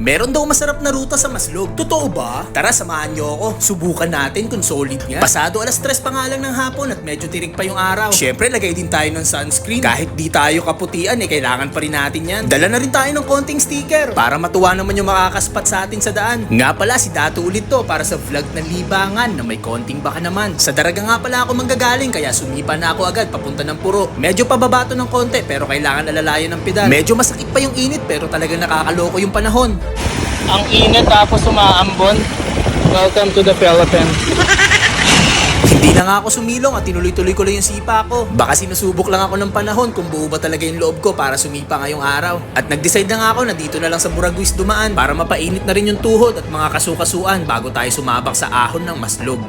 Meron daw masarap na ruta sa Maslog. Totoo ba? Tara, samahan niyo ako. Subukan natin kung solid nga. Pasado alas 3 pa nga lang ng hapon at medyo tirik pa yung araw. Syempre, lagay din tayo ng sunscreen. Kahit di tayo kaputian, eh, kailangan pa rin natin yan. Dala na rin tayo ng konting sticker para matuwa naman yung makakaspat sa atin sa daan. Nga pala, si Dato ulit to para sa vlog na libangan na may konting baka naman. Sa daraga nga pala ako manggagaling kaya sumipa na ako agad papunta ng puro. Medyo pababato ng konti pero kailangan alalayan ng pedal. Medyo masakit pa yung init pero talagang nakakaloko yung panahon. Ang init tapos umaambon. Welcome to the Philippines. Hindi na nga ako sumilong at tinuloy-tuloy ko lang yung sipa ko. Baka sinusubok lang ako ng panahon kung buo ba talaga yung loob ko para sumipa ngayong araw. At nag-decide na nga ako na dito na lang sa Buraguis dumaan para mapainit na rin yung tuhod at mga kasukasuan bago tayo sumabak sa ahon ng maslog.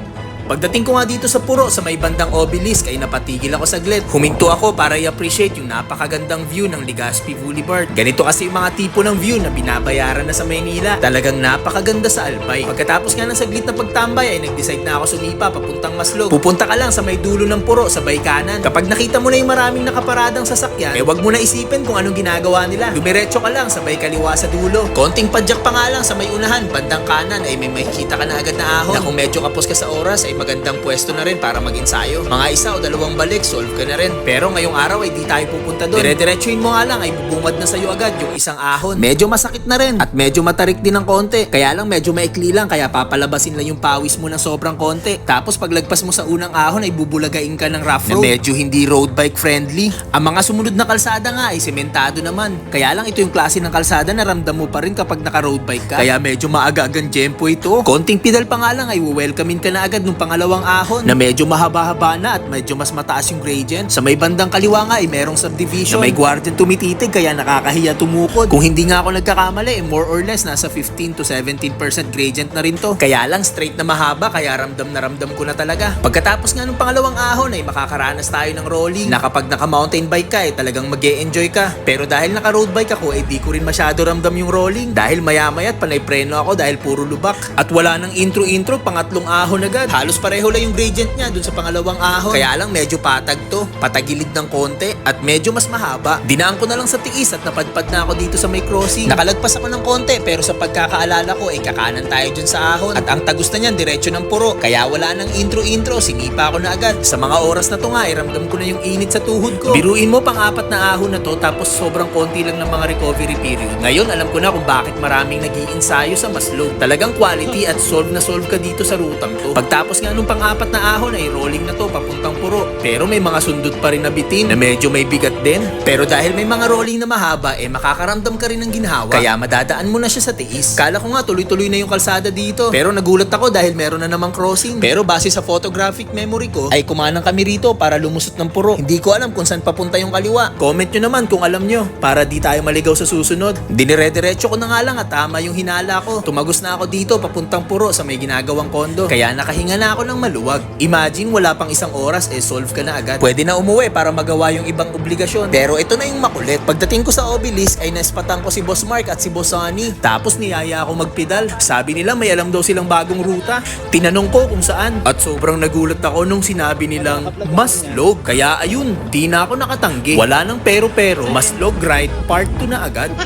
Pagdating ko nga dito sa puro sa may bandang obelisk ay napatigil ako saglit. Huminto ako para i-appreciate yung napakagandang view ng Legazpi Boulevard. Ganito kasi yung mga tipo ng view na binabayaran na sa Maynila. Talagang napakaganda sa Albay. Pagkatapos nga ng saglit na pagtambay ay nag-decide na ako sumipa papuntang Maslog. Pupunta ka lang sa may dulo ng puro sa bay kanan. Kapag nakita mo na yung maraming nakaparadang sasakyan, eh wag mo na isipin kung anong ginagawa nila. Dumiretso ka lang sa may kaliwa sa dulo. Konting padyak pa nga lang sa may unahan, bandang kanan ay may makikita ka na agad na ahon. Na kung medyo kapos ka sa oras ay magandang pwesto na rin para mag-ensayo. Mga isa o dalawang balik, solve ka na rin. Pero ngayong araw ay di tayo pupunta doon. Dire-diretsuin mo nga lang ay bubungad na sa'yo agad yung isang ahon. Medyo masakit na rin at medyo matarik din ng konti. Kaya lang medyo maikli lang kaya papalabasin lang yung pawis mo ng sobrang konti. Tapos paglagpas mo sa unang ahon ay bubulagain ka ng rough road. Na medyo hindi road bike friendly. Ang mga sumunod na kalsada nga ay sementado naman. Kaya lang ito yung klase ng kalsada na ramdam mo pa rin kapag naka road bike ka. Kaya medyo maaga-agang tempo ito. Konting pedal pa nga lang ay welcomein ka na agad nung pangalawang ahon na medyo mahaba-haba na at medyo mas mataas yung gradient. Sa may bandang kaliwa nga ay merong subdivision na may guardian tumititig kaya nakakahiya tumukod. Kung hindi nga ako nagkakamali, eh, more or less nasa 15 to 17% gradient na rin to. Kaya lang straight na mahaba kaya ramdam na ramdam ko na talaga. Pagkatapos nga nung pangalawang ahon ay makakaranas tayo ng rolling na kapag naka mountain bike ka ay talagang mag enjoy ka. Pero dahil naka road bike ako ay di ko rin masyado ramdam yung rolling dahil maya maya panay preno ako dahil puro lubak. At wala nang intro-intro pangatlong ahon agad. Halos pareho lang yung gradient niya dun sa pangalawang ahon. Kaya lang medyo patag to, patagilid ng konti at medyo mas mahaba. Dinaan ko na lang sa tiis at napadpad na ako dito sa may crossing. Nakalagpas ako ng konti pero sa pagkakaalala ko ay kakanan tayo dun sa ahon. At ang tagus na niyan diretso ng puro. Kaya wala nang intro-intro, sinipa ko na agad. Sa mga oras na to nga, iramdam ko na yung init sa tuhod ko. Biruin mo pang apat na ahon na to tapos sobrang konti lang ng mga recovery period. Ngayon alam ko na kung bakit maraming nag sa Maslog. Talagang quality at solve na solve ka dito sa rutang to. Pagtapos nga nung pang-apat na ahon ay rolling na to papuntang puro. Pero may mga sundot pa rin na bitin na medyo may bigat din. Pero dahil may mga rolling na mahaba eh makakaramdam ka rin ng ginhawa. Kaya madadaan mo na siya sa tiis. Kala ko nga tuloy-tuloy na yung kalsada dito. Pero nagulat ako dahil meron na namang crossing. Pero base sa photographic memory ko ay kumanang kami rito para lumusot ng puro. Hindi ko alam kung saan papunta yung kaliwa. Comment nyo naman kung alam nyo para di tayo maligaw sa susunod. Dinire-diretso ko na nga lang at tama yung hinala ko. Tumagos na ako dito papuntang puro sa may ginagawang kondo. Kaya nakahinga na ako ng maluwag. Imagine wala pang isang oras eh solve ka na agad. Pwede na umuwi para magawa yung ibang obligasyon. Pero ito na yung makulit. Pagdating ko sa obelisk ay naspatan ko si Boss Mark at si Boss Sonny. Tapos niyaya ako magpedal. Sabi nila may alam daw silang bagong ruta. Tinanong ko kung saan. At sobrang nagulat ako nung sinabi nilang Maslog. Kaya ayun, di na ako nakatanggi. Wala nang pero-pero. Maslog ride part 2 na agad.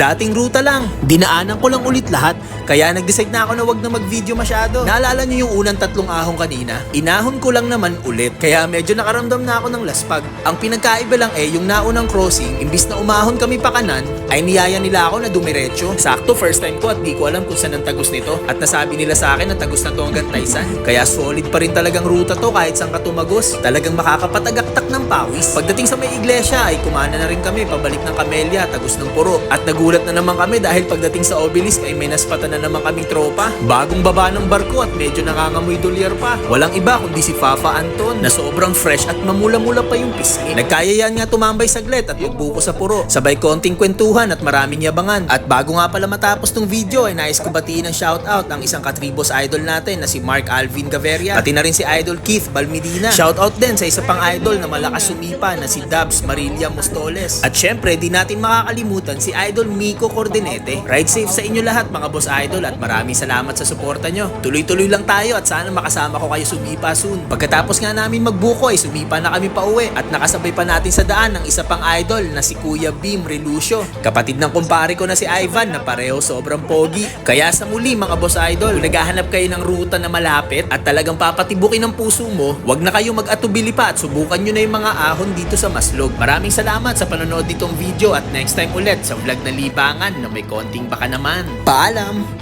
Dating ruta lang. Dinaanan ko lang ulit lahat. Kaya nag-decide na ako na wag na mag-video masyado. Naalala niyo yung unang tatlong ahong kanina? Inahon ko lang naman ulit. Kaya medyo nakaramdam na ako ng laspag. Ang pinagkaiba lang eh, yung naunang crossing, imbis na umahon kami pa kanan, ay niyaya nila ako na dumiretso. Sakto, first time ko at di ko alam kung saan ang tagos nito. At nasabi nila sa akin na tagos na to hanggang Taysan. Kaya solid pa rin talagang ruta to kahit saan ka tumagos. Talagang makakapatagaktak ng pawis. Pagdating sa may iglesia ay kumana na rin kami pabalik ng Camellia, tagos ng puro. At nagulat na naman kami dahil pagdating sa obelisk ay may naspatan na naman kaming tropa. Bagong baba ng barko at medyo nangangamoy dolyar pa. Walang iba kundi si Fafa Anton na sobrang fresh at mamula-mula pa yung pisngi. Nagkayayan nga tumambay saglit at magbuko sa puro. Sabay konting kwentuhan at maraming yabangan. At bago nga pala matapos tong video ay nais ko batiin ng shoutout ang isang katribos idol natin na si Mark Alvin Gaviria. Pati na rin si Idol Keith Balmedina. Shoutout din sa isa pang idol na malakas sumipa na si Dubs Marilia Mostoles. At syempre di natin makakalimutan si Idol Miko Cordinete. Ride safe sa inyo lahat mga boss idol at maraming salamat sa suporta nyo. Tuloy-tuloy lang tayo at sana makasama ko kayo sumipa soon. Pagkatapos nga namin magbuko ay sumipa na kami pa uwi at nakasabay pa natin sa daan ng isa pang idol na si Kuya Beam Relucio. Kapatid ng kumpare ko na si Ivan na pareho sobrang pogi. Kaya sa muli mga boss idol, naghahanap kayo ng ruta na malapit at talagang papatibukin ng puso mo, wag na kayo mag-atubili pa at subukan nyo na yung mga ahon dito sa Maslog. Maraming salamat sa panonood nitong video at next time ulit sa vlog na libangan na may konting baka naman. Paalam!